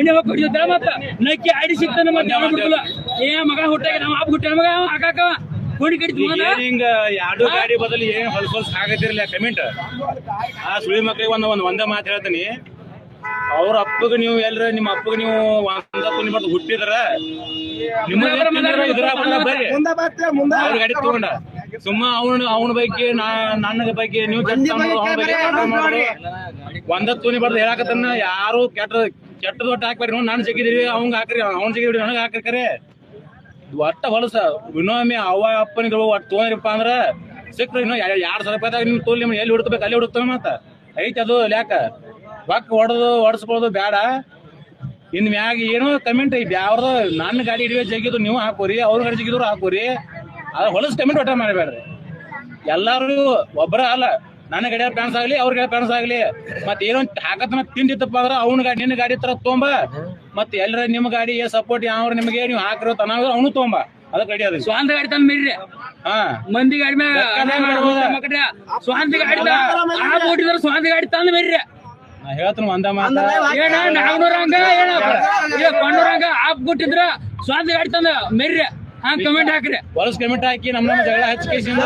ಮನೆ ಹೋಗಿ ಹೊಡಿಯೋದ ಮತ್ತ. ನಕ್ಕಿ ಆಡಿ ಸಿಗ್ತಾನ ಮತ್ತೆ ಯಾವ ಬಿಡ್ತಿಲ್ಲ ಏ ಮಗ ಹುಟ್ಟಾಗ ನಮ್ಮ ಅಪ್ಪ ಹುಟ್ಟ ಮಗ ಹಾಕಾಕ ಕೋಡಿ ಕಡಿತು ಹಿಂಗ ಎರಡು ಗಾಡಿ ಬದಲು ಏನ್ ಹೊಲ್ಸ್ ಹೊಲ್ಸ್ ಆಗತ್ತಿರ್ಲಿಲ್ಲ ಕಮೆಂಟ್. ಆ ಸುಳಿ ಮಕ್ಳಿಗೆ ಒಂದ್ ಒಂದ್ ಒಂದೇ ಮಾತು ಹೇಳ್ತೀನಿ. ಅವ್ರ ಅಪ್ಪಗ ನೀವು ಎಲ್ರ ನಿಮ್ಮ ಅಪ್ಪಗ ನೀವು ಒಂದ ಬರ್ದು ಹುಟ್ಟಿದ್ರ ಅವ್ರ ಗಾಡಿ ತಗೊಂಡ. ಸುಮ್ಮ ಅವನ ಅವನ ಬಗ್ಗೆ ನಾ ನನ್ನ ಬಗ್ಗೆ ನೀವು ಒಂದ ತುನಿ ಬರ್ದು ಹೇಳಕತ್ತನ್ನ ಯಾರು ಕೆಟ್ಟ ಕೆಟ್ಟದ ಒಟ್ಟು ಹಾಕ್ಬೇಕು ನೋಡಿ ನಾನು ಸಿಕ್ಕಿದೀವಿ ಅವಂಗ ಹಾಕ್ರಿ, ಅವ್ನ ಸಿಕ್ಕಿದ್ರಿ ನನಗೆ ಹಾಕ್ರಿ, ಕರೆ. ಒಟ್ಟ ಹೊಲಸ ವಿನೋಮಿ ಅವ ಅಪ್ಪನ ಒಟ್ಟು ತೊಗೊಂಡ್ರಪ್ಪ ಅಂದ್ರ ಸಿಕ್ರು ಇನ್ನು ಎರಡು ಸಾವಿರ ರೂಪಾಯಿದಾಗ ನೀವು ತೋಲ್ ನಿಮ್ಗೆ ಎಲ್ಲಿ ಹುಡುಕ್ಬೇಕು, ಅಲ್ಲಿ ಹುಡುಕ್ತಾನೆ ಮತ್ತ. ಐತಿ ಅದು ಲ್ಯಾಕ. ಬಕ್ ಹೊಡೆದು, ಹೊಡ್ಸ್ಕೊಳ್ಳೋದು ಬೇಡ ಇನ್ ಮ್ಯಾಗ ಏನೋ ಕಮೆಂಟ್ ಐತಿ ಯಾವ್ದು ನನ್ನ ಗಾಡಿ ಹಿಡಿಯೋ ಜಗಿದ್ರು ನೀವು ಹಾಕೋರಿ ಅವ್ರ ಗಾಡಿ ಜಗಿದ್ರು ಹಾಕೋರಿ ಅದ ಹೊಲಸ್ ಕಮೆಂಟ್ ಒಟ್ಟ ಮಾಡಬೇಡ್ರಿ. ಎಲ್ಲಾರು ಒಬ್ಬರ ಅಲ್ಲ. ನನ್ನ ಗಡಿಯಾರ ಪ್ಯಾನ್ಸ್ ಆಗಲಿ ಅವ್ರ ಗಡಿಯ ಪ್ಯಾನ್ಸ್ ಆಗಲಿ. ಮತ್ತೆ ಏನೋ ಹಾಕತನ ತಿಂದಿತ್ತಪ್ಪ ಅಂದ್ರೆ ಅವ್ನ ಗಾಡಿ ನಿನ್ನ ಗಾಡಿ ತರ ತೊಂಬ. ಮತ್ತೆ ಎಲ್ಲರ ನಿಮ್ ಗಾಡಿ ಸಪೋರ್ಟ್ ಯಾವ ನಿಮಗೆ ನೀವು ಹಾಕಿರೋ ತನ ಅವನು ತೊಂಬ. ಅದಕ್ಕೆ ರೆಡಿ ಅದ ಸ್ವಾಂತ ಗಾಡಿ ತಂದ್ ಮೀರಿ ಹಾ. ಮಂದಿ ಗಾಡಿ ಮೇಲೆ ಸ್ವಂತ ಗಾಡಿ ಓಟಿದ್ರ ಸ್ವಂತ ಗಾಡಿ ತಂದ್ ಮೀರಿ ನಾ ಹೇಳ್ತೀನಿ ಒಂದ ಮಾತ. ಏನ ನಾಗ್ನೂರ ಹಂಗ ಏನ ಏ ಕೊಂಡೂರ ಹಂಗ ಆಪ್ ಬಿಟ್ಟಿದ್ರ ಸ್ವಂತ ಗಾಡಿ ತಂದ ಮೆರ್ರಿ. ಹಂಗ ಕಮೆಂಟ್ ಹಾಕ್ರಿ. ಹೊಲಸ್ ಕಮೆಂಟ್ ಹಾಕಿ ನಮ್ಮ ಜಗಳ ಹಚ್ಕೇಸಿಂದ